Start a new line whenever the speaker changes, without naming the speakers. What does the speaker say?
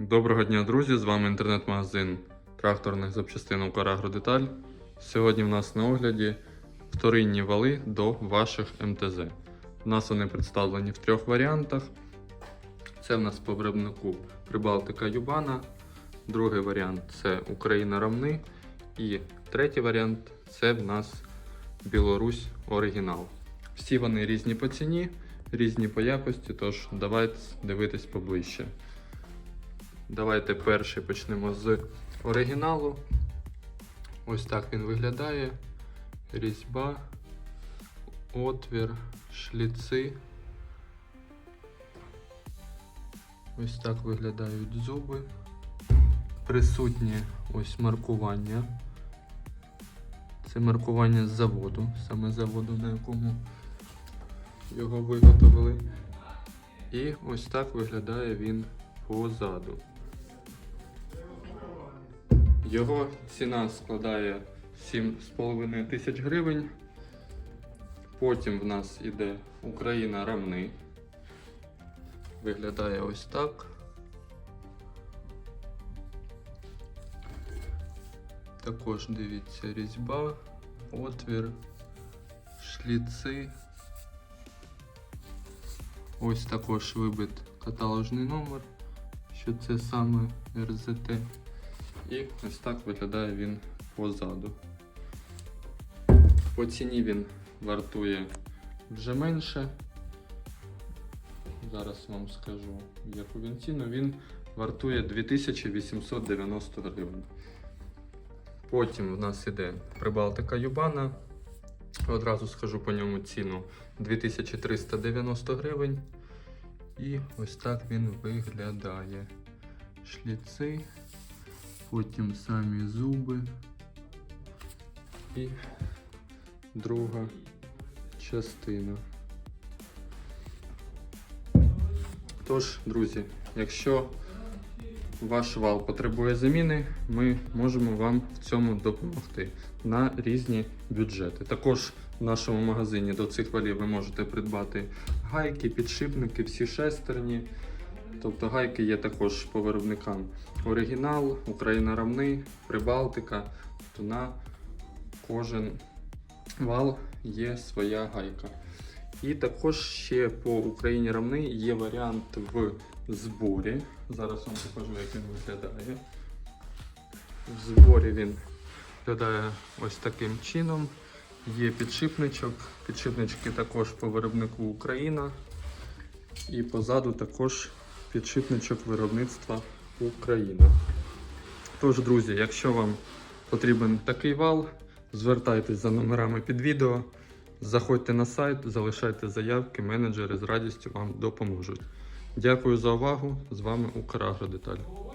Доброго дня, друзі! З вами інтернет-магазин тракторних запчастин «Украгродеталь». Сьогодні в нас на огляді вторинні вали до ваших МТЗ. У нас вони представлені в трьох варіантах. Це в нас по виробнику Прибалтика Юбана. Другий варіант це Україна Рамни. І третій варіант це в нас Білорусь Оригінал. Всі вони різні по ціні, різні по якості, тож давайте дивитись поближче. Давайте перший почнемо з оригіналу. Ось так він виглядає. Різьба, отвір, шліци. Ось так виглядають зуби. Присутнє ось маркування. Це маркування з заводу, саме заводу, на якому його виготовили. І ось так виглядає він позаду. Його ціна складає 7,5 тисяч гривень. Потім в нас іде Україна рамни. Виглядає ось так. Також дивіться різьба, отвір, шліци. Ось також вибит каталожний номер, що це саме РЗТ. І ось так виглядає він позаду. По ціні він вартує вже менше. Зараз вам скажу, яку він ціну. Він вартує 2890 гривень. Потім в нас іде Прибалтика Юбана. Одразу скажу по ньому ціну 2390 гривень. І ось так він виглядає. Шліци, потім самі зуби і друга частина. Тож, друзі, якщо ваш вал потребує заміни, ми можемо вам в цьому допомогти на різні бюджети. Також в нашому магазині до цих валів ви можете придбати гайки, підшипники, всі шестерні. Тобто гайки є також по виробникам Оригінал, Україна Рамни, Прибалтика. Тобто на кожен вал є своя гайка. І також ще по Україні Рамни є варіант в зборі. Зараз вам покажу, як він виглядає. В зборі він виглядає ось таким чином. Є підшипничок. Підшипнички також по виробнику Україна. І позаду також підшипничок виробництва Україна. Тож, друзі, якщо вам потрібен такий вал, звертайтесь за номерами під відео, заходьте на сайт, залишайте заявки, менеджери з радістю вам допоможуть. Дякую за увагу. З вами Украгродеталь.